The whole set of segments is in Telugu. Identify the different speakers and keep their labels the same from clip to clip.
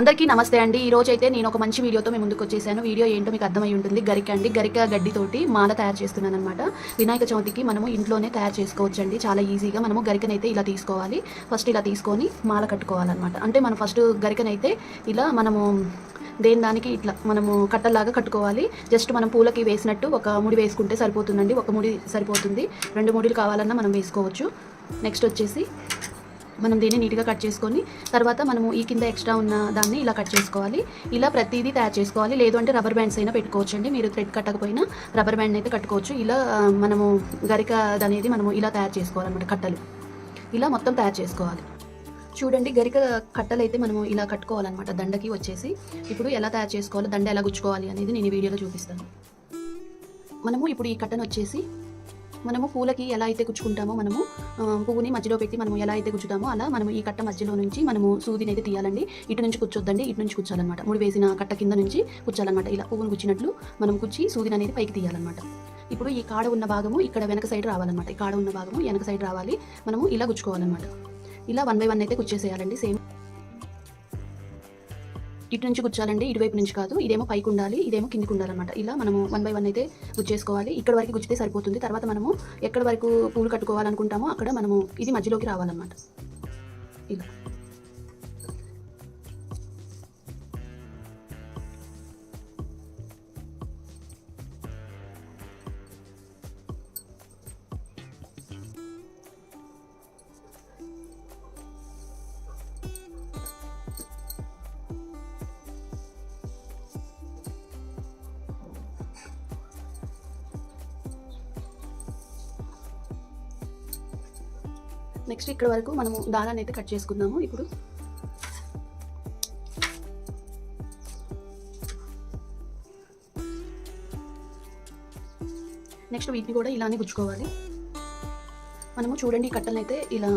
Speaker 1: అందరికీ నమస్తే అండి ఈ రోజు అయితే నేను ఒక మంచి వీడియోతో మేము ముందుకు వచ్చేసాను వీడియో ఏంటో మీకు అర్థమై ఉంటుంది గరిక అండి గరిక గడ్డితోటి మాల తయారు చేస్తున్నాను అనమాట వినాయక చవితికి మనము ఇంట్లోనే తయారు చేసుకోవచ్చండి చాలా ఈజీగా మనము గరికనైతే ఇలా తీసుకోవాలి ఫస్ట్ ఇలా తీసుకొని మాల కట్టుకోవాలన్నమాట అంటే మనం ఫస్ట్ గరికనైతే ఇలా మనము దేని దానికి ఇట్లా మనము కట్టల్లాగా కట్టుకోవాలి జస్ట్ మనం పూలకి వేసినట్టు ఒక ముడి వేసుకుంటే సరిపోతుందండి ఒక ముడి సరిపోతుంది రెండు ముడిలు కావాలన్నా మనం వేసుకోవచ్చు నెక్స్ట్ వచ్చేసి మనం దీన్ని నీట్గా కట్ చేసుకొని తర్వాత మనము ఈ కింద ఎక్స్ట్రా ఉన్న దాన్ని ఇలా కట్ చేసుకోవాలి ఇలా ప్రతిదీ తయారు చేసుకోవాలి లేదు అంటే రబ్బర్ బ్యాండ్స్ అయినా పెట్టుకోవచ్చు అండి మీరు థ్రెడ్ కట్టకపోయినా రబ్బర్ బ్యాండ్ అయితే కట్టుకోవచ్చు ఇలా మనము గరిక అనేది మనము ఇలా తయారు చేసుకోవాలన్నమాట కట్టలు ఇలా మొత్తం తయారు చేసుకోవాలి చూడండి గరిక కట్టలు అయితే మనము ఇలా కట్టుకోవాలన్నమాట దండకి వచ్చేసి ఇప్పుడు ఎలా తయారు చేసుకోవాలో దండ ఎలా గుచ్చుకోవాలి అనేది నేను ఈ వీడియోలో చూపిస్తాను మనము ఇప్పుడు ఈ కట్టను వచ్చేసి మనము పూలకి ఎలా అయితే గుచ్చుకుంటామో మనము పువ్వుని మధ్యలో పెట్టి మనం ఎలా అయితే గుచ్చుతామో అలా మనం ఈ కట్ట మధ్యలో నుంచి మనము సూదిని అయితే తీయాలండి ఇటు నుంచి కూర్చోద్దండి ఇటు నుంచి కూర్చోాలన్నమాట ముడి వేసిన కట్ట కింద నుంచి కూర్చోాలన్నమాట ఇలా పువ్వును గుచ్చినట్లు మనం గుచ్చి సూదిని అనేది పైకి తీయాలన్నమాట ఇప్పుడు ఈ కాడ ఉన్న భాగము ఇక్కడ వెనక సైడ్ రావాలన్నమాట ఈ కాడ ఉన్న భాగము వెనక సైడ్ రావాలి మనము ఇలా గుచ్చుకోవాలన్నమాట ఇలా వన్ బై వన్ అయితే గుచ్చేసేయాలండి సేమ్ ఇటు నుంచి గుచ్చాలండి ఇటువైపు నుంచి కాదు ఇదేమో పైకి ఉండాలి ఇదేమో కిందికి ఉండాలన్నమాట ఇలా మనము వన్ బై వన్ అయితే గుచ్చేసుకోవాలి ఇక్కడ వరకు గుచ్చితే సరిపోతుంది తర్వాత మనము ఎక్కడ వరకు పూలు కట్టుకోవాలనుకుంటామో అక్కడ మనము ఇది మధ్యలోకి రావాలన్నమాట ఇలా నెక్స్ట్ ఇక్కడ వరకు మనము దారాన్ని అయితే కట్ చేసుకుందాము ఇప్పుడు నెక్స్ట్ వీటిని కూడా ఇలానే గుచ్చుకోవాలి మనము చూడండి ఈ కట్టలను అయితే ఇలా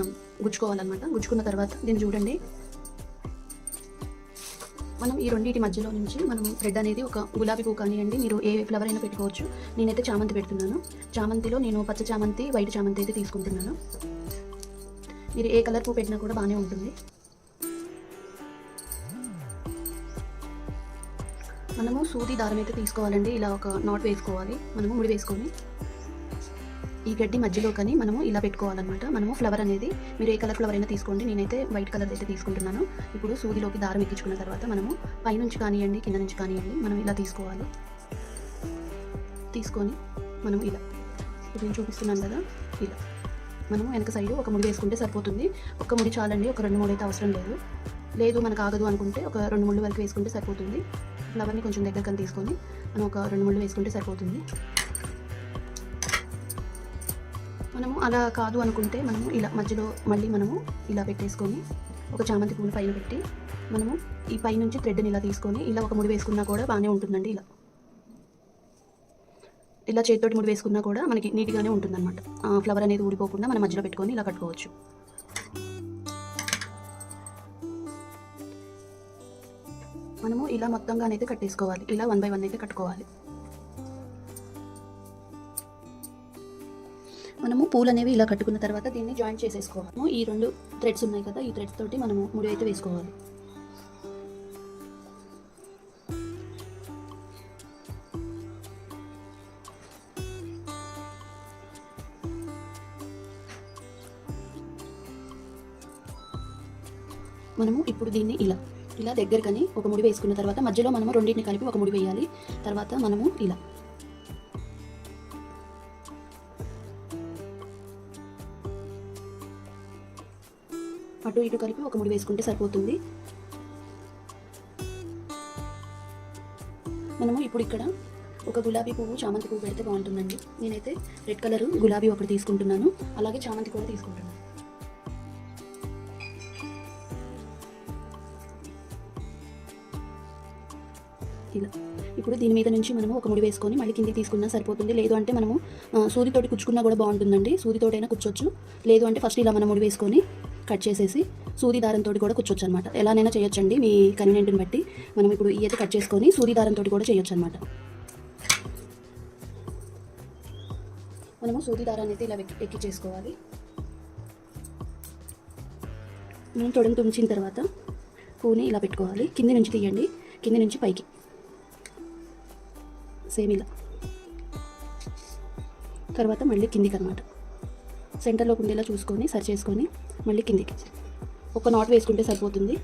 Speaker 1: గుచ్చుకోవాలన్నమాట గుచ్చుకున్న తర్వాత దీన్ని చూడండి మనం ఈ రెండింటి మధ్యలో నుంచి మనం రెడ్ అనేది ఒక గులాబీ పువ్వు కానివ్వండి మీరు ఏ ఫ్లవర్ అయినా పెట్టుకోవచ్చు నేనైతే చామంతి పెడుతున్నాను చామంతిలో నేను పచ్చ చామంతి వైట్ చామంతి అయితే తీసుకుంటున్నాను మీరు ఏ కలర్ పూ పెట్టినా కూడా బాగానే ఉంటుంది మనము సూది దారం అయితే తీసుకోవాలండి ఇలా ఒక నాట్ వేసుకోవాలి మనము ముడి వేసుకొని ఈ గడ్డి మధ్యలో కానీ మనము ఇలా పెట్టుకోవాలన్నమాట మనము ఫ్లవర్ అనేది మీరు ఏ కలర్ ఫ్లవర్ అయినా తీసుకోండి నేనైతే వైట్ కలర్ అయితే తీసుకుంటున్నాను ఇప్పుడు సూదిలోకి దారం ఎక్కించుకున్న తర్వాత మనము పైనుంచి కానివ్వండి కింద నుంచి కానివ్వండి మనం ఇలా తీసుకోవాలి తీసుకొని మనం ఇలా ఇప్పుడు నేను చూపిస్తున్నాను కదా ఇలా మనం వెనక సైడ్ ఒక ముడి వేసుకుంటే సరిపోతుంది ఒక ముడి చాలండి ఒక రెండు మూడు అయితే అవసరం లేదు లేదు మనకు ఆగదు అనుకుంటే ఒక రెండు ముళ్ళు వరకు వేసుకుంటే సరిపోతుంది ఫ్లవర్ని కొంచెం దగ్గరకని తీసుకొని మనం ఒక రెండు ముళ్ళు వేసుకుంటే సరిపోతుంది మనము అలా కాదు అనుకుంటే మనము ఇలా మధ్యలో మళ్ళీ మనము ఇలా పెట్టేసుకొని ఒక చామంతి పువ్వులు పైన పెట్టి మనము ఈ పై నుంచి థ్రెడ్ని ఇలా తీసుకొని ఇలా ఒక ముడి వేసుకున్నా కూడా బాగానే ఉంటుందండి ఇలా ఇలా చేతితోటి ముడి వేసుకున్నా కూడా మనకి నీట్గానే ఉంటుందన్నమాట ఫ్లవర్ అనేది ఊడిపోకుండా మనం మధ్యలో పెట్టుకొని ఇలా కట్టుకోవచ్చు మనము ఇలా మొత్తంగానైతే కట్టేసుకోవాలి ఇలా వన్ బై వన్ అయితే కట్టుకోవాలి మనము పూలు అనేవి ఇలా కట్టుకున్న తర్వాత దీన్ని జాయింట్ చేసేసుకోవాలి ఈ రెండు థ్రెడ్స్ ఉన్నాయి కదా ఈ థ్రెడ్స్ తోటి మనము ముడి అయితే వేసుకోవాలి మనము ఇప్పుడు దీన్ని ఇలా ఇలా దగ్గరకని ఒక ముడి వేసుకున్న తర్వాత మధ్యలో మనము రెండింటిని కలిపి ఒక ముడి వేయాలి తర్వాత మనము ఇలా అటు ఇటు కలిపి ఒక ముడి వేసుకుంటే సరిపోతుంది మనము ఇప్పుడు ఇక్కడ ఒక గులాబీ పువ్వు చామంతి పువ్వు పెడితే బాగుంటుందండి నేనైతే రెడ్ కలర్ గులాబీ ఒకటి తీసుకుంటున్నాను అలాగే చామంతి కూడా తీసుకుంటున్నాను ఇలా ఇప్పుడు దీని మీద నుంచి మనము ఒక ముడి వేసుకొని మళ్ళీ కింది తీసుకున్నా సరిపోతుంది లేదు అంటే మనము సూదితోటి కుచ్చుకున్నా కూడా బాగుంటుందండి సూదితోటైనా కూర్చోవచ్చు లేదు అంటే ఫస్ట్ ఇలా మనం ముడి వేసుకొని కట్ చేసేసి సూది దారంతో కూడా కూర్చోవచ్చు అనమాట ఎలానైనా చేయొచ్చండి మీ కన్వీనియంట్ని బట్టి మనం ఇప్పుడు ఈ అయితే కట్ చేసుకొని సూది దారంతో కూడా చేయొచ్చు అనమాట మనము సూది దారాన్ని అయితే ఇలా ఎక్కి చేసుకోవాలి మనం తొడని తుంచిన తర్వాత పూని ఇలా పెట్టుకోవాలి కింది నుంచి తీయండి కింది నుంచి పైకి సేమ్ ఇలా తర్వాత మళ్ళీ కిందికి అనమాట సెంటర్లోకి ఉండేలా చూసుకొని సరి చేసుకొని మళ్ళీ కిందికి ఒక నాట్ వేసుకుంటే సరిపోతుంది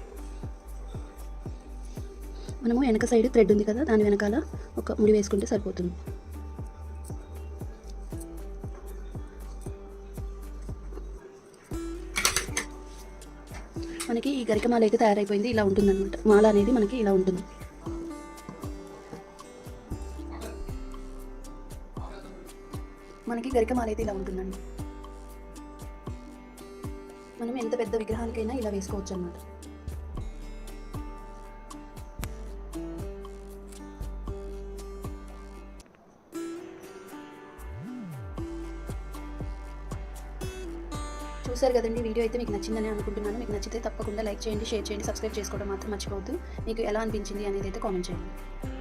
Speaker 1: మనము వెనక సైడ్ థ్రెడ్ ఉంది కదా దాని వెనకాల ఒక ముడి వేసుకుంటే సరిపోతుంది మనకి ఈ గరికమాల అయితే తయారైపోయింది ఇలా ఉంటుందన్నమాట మాల అనేది మనకి ఇలా ఉంటుంది మనకి గరికమాలైతే ఇలా ఉంటుందండి మనం ఎంత పెద్ద విగ్రహానికైనా ఇలా వేసుకోవచ్చు అనమాట చూసారు కదండి వీడియో అయితే మీకు నచ్చిందని అనుకుంటున్నాను మీకు నచ్చితే తప్పకుండా లైక్ చేయండి షేర్ చేయండి సబ్స్క్రైబ్ చేసుకోవడం మాత్రం మర్చిపోవద్దు మీకు ఎలా అనిపించింది అనేది అయితే కామెంట్ చేయండి